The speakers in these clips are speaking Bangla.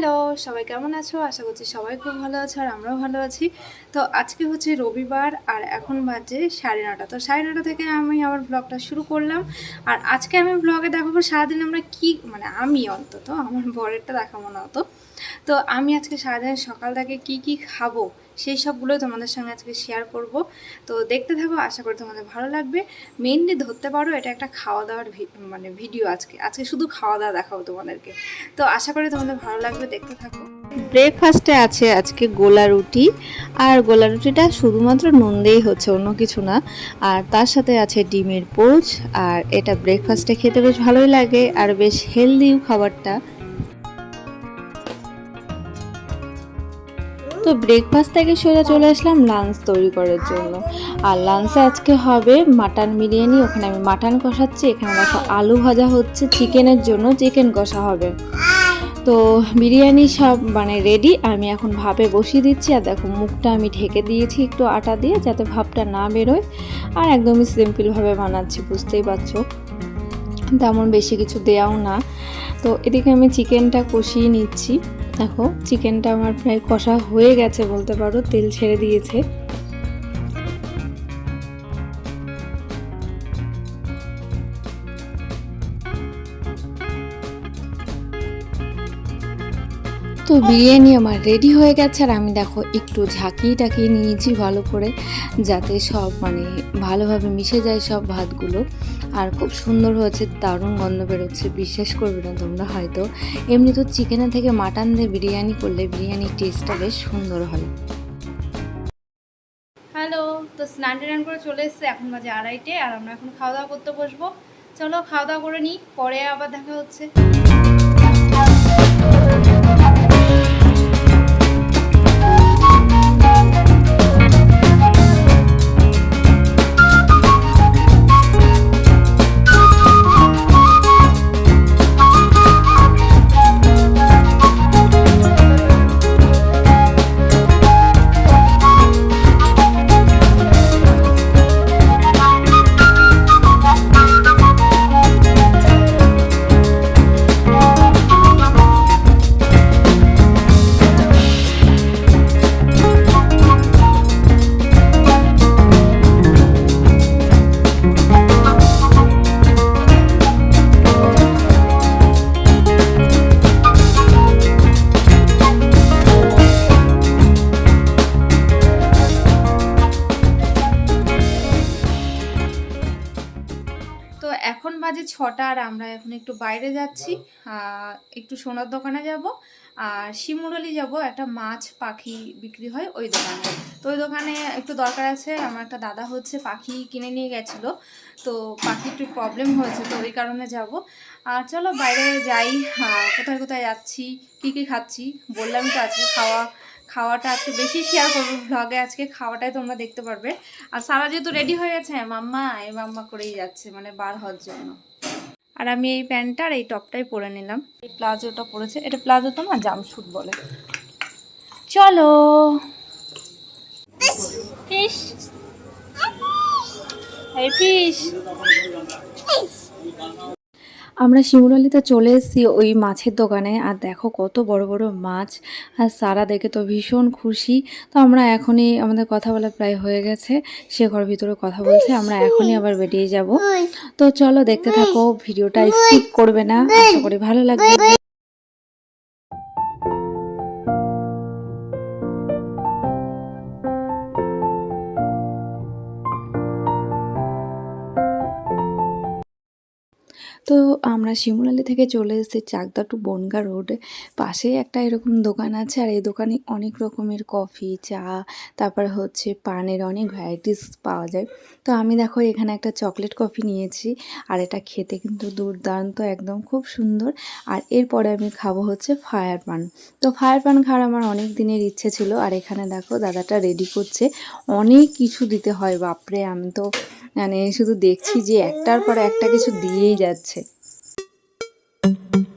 হ্যালো, সবাই কেমন আছো? আশা করছি সবাই খুব ভালো আছো আর আমরাও ভালো আছি। তো আজকে হচ্ছে রবিবার আর এখন বাজে সাড়ে নটা। তো সাড়ে নটা থেকে আমি আমার ব্লগটা শুরু করলাম। আর আজকে আমি ব্লগে দেখাবো সারাদিন আমরা কি মানে আমি অন্তত, আমার বরেরটা দেখাবো না অত। তো আমি আজকে সারাদিন সকাল থেকে কি কি খাব, সেই সবগুলোই তোমাদের সঙ্গে আজকে শেয়ার করব। তো দেখতে থাকো, আশা করি তোমাদের ভালো লাগবে। মেনলি ধরতে পারো, এটা একটা খাওয়া দাওয়ার মানে ভিডিও আজকে। আজকে শুধু খাওয়া দাওয়া দেখাবো তোমাদেরকে। তো আশা করি তোমাদের ভালো লাগবে, দেখতে থাকো। ব্রেকফাস্টে আছে আজকে গোলা রুটি, আর গোলা রুটিটা শুধুমাত্র নুন দিয়েই হচ্ছে, অন্য কিছু না। আর তার সাথে আছে ডিমের পোচ, আর এটা ব্রেকফাস্টে খেতে বেশ ভালোই লাগে, আর বেশ হেলদিও খাবারটা। তো ব্রেকফাস্ট থেকে সোজা চলে আসলাম লাঞ্চ তৈরি করার জন্য। আর লাঞ্চে আজকে হবে মাটন বিরিয়ানি, ওখানে আমি মাটন কষাচ্ছি, এখানে দেখো আলু ভাজা হচ্ছে, চিকেনের জন্য চিকেন কষা হবে। তো বিরিয়ানি সব মানে রেডি আমি এখন ভাপে বসিয়ে দিচ্ছি, আর দেখো মুখটা আমি ঢেকে দিয়েছি একটু আটা দিয়ে, যাতে ভাপটা না বেরোয়। আর একদমই সিম্পলভাবে বানাচ্ছি, বুঝতেই পারছ? তেমন বেশি কিছু দেওয়াও না। তো এদিকে আমি চিকেনটা কষিয়ে নিচ্ছি। দেখো চিকেনটা আমার প্রায় কষা হয়ে গেছে বলতে পারো, তেল ছেড়ে দিয়েছে। তো বিরিয়ানি আমার রেডি হয়ে গেছে আর আমি দেখো একটু ঝাঁকিয়ে টাকিয়ে নিয়েছি ভালো করে, যাতে সব মানে ভালোভাবে মিশে যায় সব ভাতগুলো। আর খুব সুন্দর হয়েছে, দারুণ গন্ধ বেরোচ্ছে, বিশ্বাস করবে না তোমরা হয়তো। এমনি তো চিকেনের থেকে মাটন দিয়ে বিরিয়ানি করলে বিরিয়ানির টেস্টটা বেশ সুন্দর হয়। হ্যালো তো স্নান টান করে চলে এসছে, এখন বাজে আড়াইটে, আর আমরা এখন খাওয়া দাওয়া করতে বসবো। চলো খাওয়া দাওয়া করে নিই, পরে আবার দেখা হচ্ছে। আমরা এখন একটু বাইরে যাচ্ছি। একটু সোনার দোকানে যাব। আর শিমুরলি যাব একটা মাছ পাখি বিক্রি হয় ওই দোকানে। তো ওই দোকানে একটু দরকার আছে আমার একটা দাদা হচ্ছে পাখি কিনে নিয়ে গেছিল। তো পাখি একটু প্রবলেম হয়েছে তো ওই কারণে যাব। আর চলো বাইরে যাই কোথায় কোথায় যাচ্ছি কী কী খাচ্ছি? বললাম তো আজকে খাওয়া খাওয়াটা আজকে বেশি শেয়ার করব ভ্লগে আজকে খাওয়াটাই তোমরা দেখতে পারবে। আর সারা যেহেতু রেডি হয়ে গেছে মাম্মা এই মাম্মা করেই যাচ্ছে মানে বার হওয়ার জন্য। আর আমি এই প্যান্টটা আর এই টপটাই পরে নিলাম। এই প্লাজোটা পরেছে। এটা প্লাজো তো না জামশুট বলে। চলো। ফিশ। আমরা শিমুরালিতে চলে এসেছি ওই মাছের দোকানে। আর দেখো কত বড় বড় মাছ। আর সারা দেখে তো ভীষণ খুশি। তো আমরা এখনই, আমাদের কথা বলা প্রায় হয়ে গেছে। সে ঘর ভিতরে কথা বলছে, আমরা এখনই আবার বেরিয়ে যাব। তো চলো দেখতে থাকো, ভিডিওটা স্কিপ করবে না। আশা করি ভালো লাগবে। তো আমরা শিমুরালি থেকে চলে এসেছি চাকদা টু বনগা রোড। পাশেই একটা এরকম দোকান আছে আর এই দোকানে অনেক রকমের কফি, চা, তারপর হচ্ছে পানের অনেক ভ্যারাইটিস পাওয়া যায়। তো আমি দেখো এখানে একটা চকলেট কফি নিয়েছি আর এটা খেতে কিন্তু দুর্দান্ত, একদম খুব সুন্দর। আর এরপরে আমি খাব হচ্ছে ফায়ার পান তো ফায়ার পান খাওয়ার আমার অনেক দিনের ইচ্ছে ছিল আর এখানে দেখো দাদাটা রেডি করছে। অনেক কিছু দিতে হয়, বাপরে! আমি তো মানে শুধু দেখছি যে একটার পর একটা কিছু দিয়েই যাচ্ছে। thank you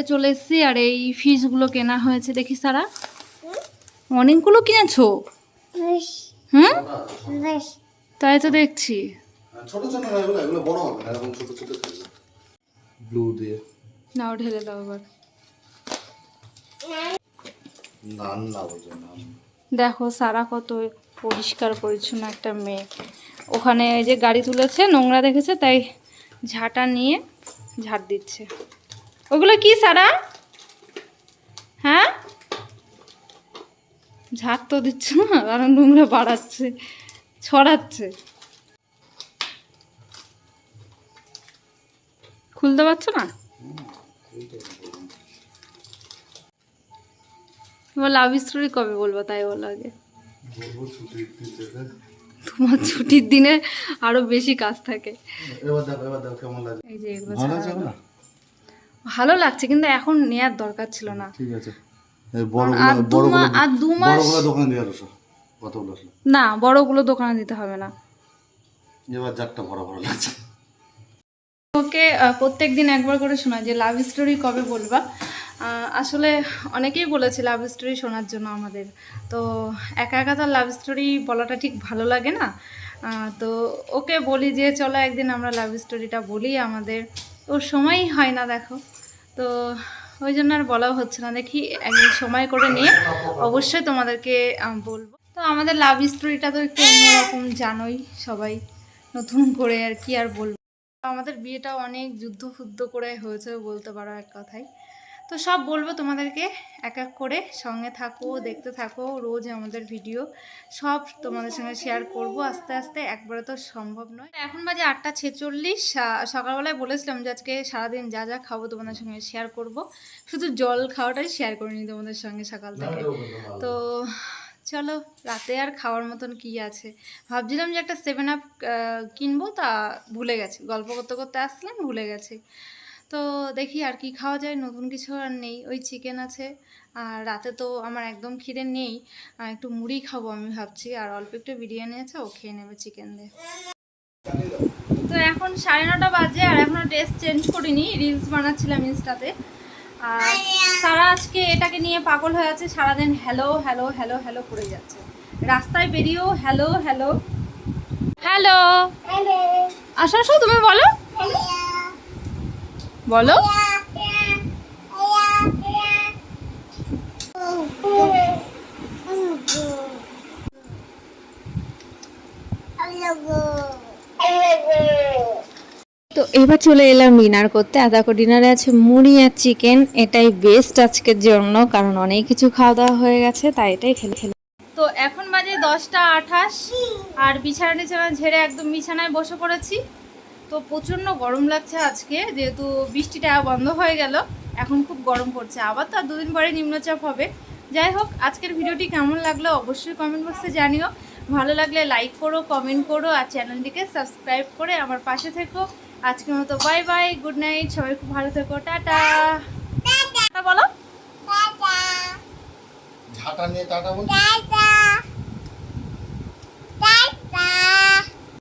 বাড়িতে চলে এসেছি আর এই ফিশগুলো কেনা হয়েছে দেখি সারা। অনেকগুলো কিনেছো? হুম? তাই তো দেখছি। ছোট ছোট এগুলো এগুলো বড় হবে না এরকম ছোট ছোট ব্লু দিয়ে। নাও ঢেলে দাও নান না দেখো সারা কত পরিষ্কার পরিচ্ছন্ন একটা মেয়ে। ওখানে যে গাড়ি তুলেছে নোংরা দেখেছে তাই ঝাঁটা নিয়ে ঝাড় দিচ্ছে। ওগুলো কি সারা? হ্যাঁ? ঝাড় তো দিচ্ছ না কারণ নোংরা বাড়াচ্ছে ছড়াচ্ছে। খুলতে পারছ না? এবার লাভ স্টোরি কবে বলব তাই বলো আগে। তোমার ছুটির দিনে আরও বেশি কাজ থাকে। এবার দেখো এবার দেখো কেমন লাগে? এই যে ভালো লাগছে কিন্তু এখন নেয়ার দরকার ছিল না। ঠিক আছে। আর দু মাস দোকান দিয়ে আসো কতগুলো না বড়গুলো দোকানে দিতে হবে না। এবার যারটা বড় বড় লাগছে। ওকে প্রত্যেক দিন একবার করে শোনা যে লাভ স্টোরি কবে বলবা। আসলে অনেকেই বলেছে লাভ স্টোরি শোনার জন্য আমাদের। তো একা একা তো লাভ স্টোরি বলাটা ঠিক ভালো লাগে না। তো ওকে বলি যে চলো একদিন আমরা লাভ স্টোরিটা বলি আমাদের। ওর সময়ই হয় না, দেখো। তো ওই জন্য আর বলাও হচ্ছে না। দেখি একদিন সময় করে নিয়ে অবশ্যই তোমাদেরকে বলব। তো আমাদের লাভ স্টোরিটা তো একটু অন্যরকম, জানোই সবাই। নতুন করে আর কি আর বলব। আমাদের বিয়েটা অনেক যুদ্ধ ফুদ্ধ করে হয়েছে বলতে পারো এক কথায়। তো সব বলব তোমাদেরকে এক এক করে সঙ্গে থাকো দেখতে থাকো রোজ আমাদের ভিডিও সব তোমাদের সঙ্গে শেয়ার করব। আস্তে আস্তে একবারে তো সম্ভব নয়। এখন বাজে আটটা ছেচল্লিশ সকালবেলায় বলেছিলাম যে আজকে সারাদিন যা যা খাব তোমাদের সঙ্গে শেয়ার করব। শুধু জল খাওয়াটাই শেয়ার করিনি তোমাদের সঙ্গে সকাল থেকে। তো চলো রাতে আর খাওয়ার মতন কি আছে? ভাবছিলাম যে একটা সেভেন আপ কিনবো তা ভুলে গেছি। গল্প করতে করতে আসলাম ভুলে গেছি। তো দেখি আর কি খাওয়া যায় নতুন কিছু আর নেই ওই চিকেন আছে। আর রাতে তো আমার একদম খিদে নেই একটু মুড়ি খাব আমি ভাবছি আর অল্প একটু বিরিয়ানি আছে ও খেয়ে নেবে চিকেন দিয়ে। তো এখন সাড়ে নটা বাজে আর এখনও ড্রেস চেঞ্জ করিনি রিলস বানাচ্ছিলাম ইনস্টাতে। আর সারা আজকে এটাকে নিয়ে পাগল হয়ে আছে সারাদিন হ্যালো হ্যালো হ্যালো হ্যালো করে যাচ্ছে। রাস্তায় বেরিয়েও হ্যালো হ্যালো হ্যালো আসো আসো তুমি বলো। বলো। তো এবার চলে এলাম ডিনার করতে। আর দেখো, ডিনারে আছে মুড়ি আর চিকেন। এটাই বেস্ট আজকের জন্য, কারণ অনেক কিছু খাওয়া দাওয়া হয়ে গেছে, তাই এটাই খেলে খেলে। তো এখন বাজে দশটা আঠাশ, আর বিছানা টিছানা ঝেড়ে একদম বিছানায় বসে পড়েছি। তো প্রচণ্ড গরম লাগছে আজকে যেহেতু বৃষ্টিটা বন্ধ হয়ে গেল এখন খুব গরম পড়ছে। আবার তো আর দুদিন পরে নিম্নচাপ হবে। যাই হোক আজকের ভিডিওটি কেমন লাগল অবশ্যই কমেন্ট বক্সে জানিও। ভালো লাগলে লাইক করো কমেন্ট করো আর চ্যানেলটিকে সাবস্ক্রাইব করে আমার পাশে থেকো। আজকের মতো বাই বাই গুড নাইট সবাই খুব ভালো থেকো টাটা। বলো? ঝাঁটা নিয়ে টাটা বল